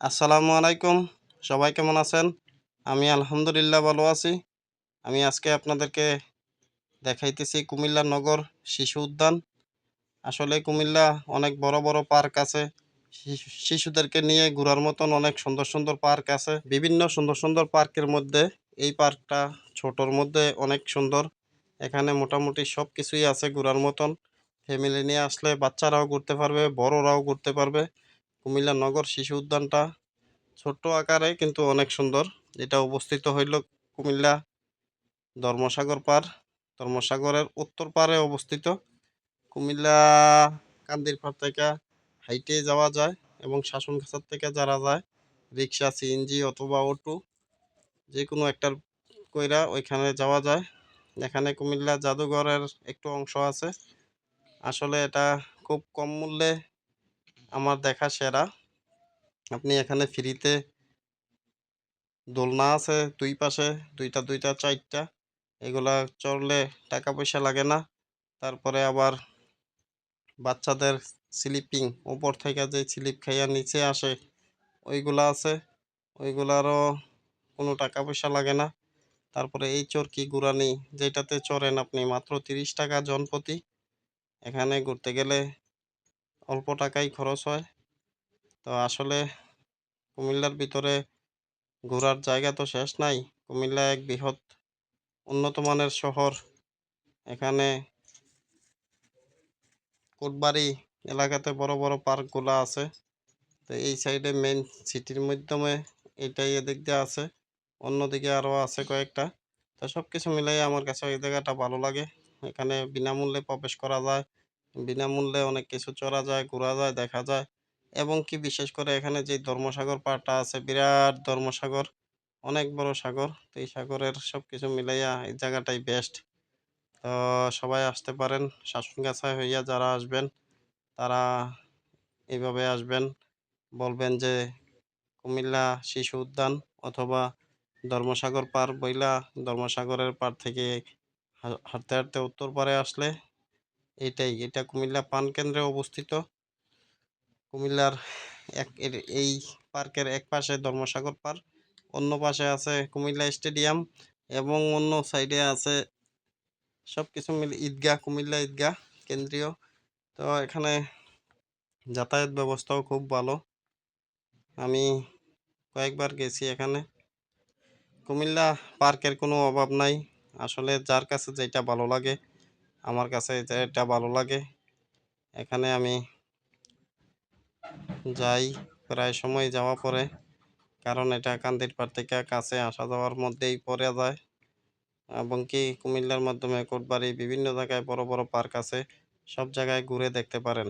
আসসালামু আলাইকুম। সবাই কেমন আছেন? আমি আলহামদুলিল্লাহ ভালো আছি। আমি আজকে আপনাদেরকে দেখাইতেছি কুমিল্লা নগর শিশু উদ্যান। আসলে কুমিল্লা অনেক বড় বড় পার্ক আছে। শিশু- শিশুদেরকে নিয়ে ঘোরার মতন অনেক সুন্দর সুন্দর পার্ক আছে। বিভিন্ন সুন্দর সুন্দর পার্কের মধ্যে এই পার্কটা ছোটর মধ্যে অনেক সুন্দর। এখানে মোটামুটি সব কিছুই আছে ঘোরার মতন। ফ্যামিলি নিয়ে আসলে বাচ্চারাও ঘুরতে পারবে, বড়রাও ঘুরতে পারবে। কুমিল্লা নগর শিশু উদ্যানটা ছোট্ট আকারে কিন্তু অনেক সুন্দর। এটা অবস্থিত হইল কুমিল্লা ধর্মসাগর পার। ধর্মসাগরের উত্তর পারে অবস্থিত। কুমিল্লা কান্দির পার থেকে হাইটে যাওয়া যায় এবং শাসনঘাটার থেকে যারা যায়, রিক্সা, সিএনজি অথবা অটো যে কোনো একটার কইরা ওইখানে যাওয়া যায়। এখানে কুমিল্লা জাদুঘরের একটু অংশ আছে। আসলে এটা খুব কম মূল্যে আমার দেখা সেরা। আপনি এখানে ফ্রিতে দোলনা আছে দুই পাশে, দুইটা দুইটা, চারটা। এগুলা চড়লে টাকা পয়সা লাগে না। তারপরে আবার বাচ্চাদের স্লিপিং উপর থেকে যে স্লিপ খাইয়া নিচে আসে, ওইগুলা আছে। ওইগুলারও কোনো টাকা পয়সা লাগে না। তারপরে এই চরকি গুড়ানি, যেটাতে চড়েন আপনি মাত্র তিরিশ টাকা জনপ্রতি। এখানে ঘুরতে গেলে অল্প টাকাই খরচ হয়। তো আসলে কুমিল্লার ভিতরে ঘোরার জায়গা তো শেষ নাই। কুমিল্লা এক বৃহৎ উন্নত মানের শহর। এখানে কোটবাড়ি এলাকাতে বড় বড় পার্কগুলো আছে। তো এই সাইডে মেন সিটির মাধ্যমে এটাই এদিক দিয়ে আছে। অন্যদিকে আরও আছে কয়েকটা। তো সব কিছু মিলাই আমার কাছে এই জায়গাটা ভালো লাগে। এখানে বিনামূল্যে প্রবেশ করা যায়। বিনামূল্যে অনেক কিছু চড়া যায়, ঘোরা যায়, দেখা যায়। এবং কি বিশেষ করে এখানে যে ধর্মসাগর পাড়টা আছে, বিরাট ধর্মসাগর, অনেক বড় সাগর। তো এই সাগরের সব কিছু মিলাইয়া এই জায়গাটাই বেস্ট তো সবাই আসতে পারেন, শাসনগাছায় হইয়া যারা আসবেন, তারা এইভাবে আসবেন। বলবেন যে, কুমিল্লা শিশু উদ্যান অথবা ধর্মসাগর পার বইলা ধর্মসাগরের পার থেকে হাঁটতে হাঁটতে উত্তর পারে আসলে এইটাই এটা কুমিল্লা পান কেন্দ্রে অবস্থিত। কুমিল্লার এক এই পার্কের এক পাশে ধর্মসাগর পার্ক, অন্য পাশে আছে কুমিল্লা স্টেডিয়াম এবং অন্য সাইডে আছে সব কিছু মিলে ঈদগাহ, কুমিল্লা ঈদগাহ কেন্দ্রীয়। তো এখানে যাতায়াত ব্যবস্থাও খুব ভালো। আমি কয়েকবার গেছি এখানে। কুমিল্লা পার্কের কোনো অভাব নাই। আসলে যার কাছে যেটা ভালো লাগে আমার কাছে এটা ভালো লাগে। এখানে আমি যাই প্রায় সময় যাওয়া পরে, কারণ এটা কান্দির পাড় থেকে কাছে আসা যাওয়ার মধ্যেই পরে যায়। এবং কি কুমিল্লার মাধ্যমে কোটবাড়ি বিভিন্ন জায়গায় বড় বড় পার্ক আছে, সব জায়গায় ঘুরে দেখতে পারেন।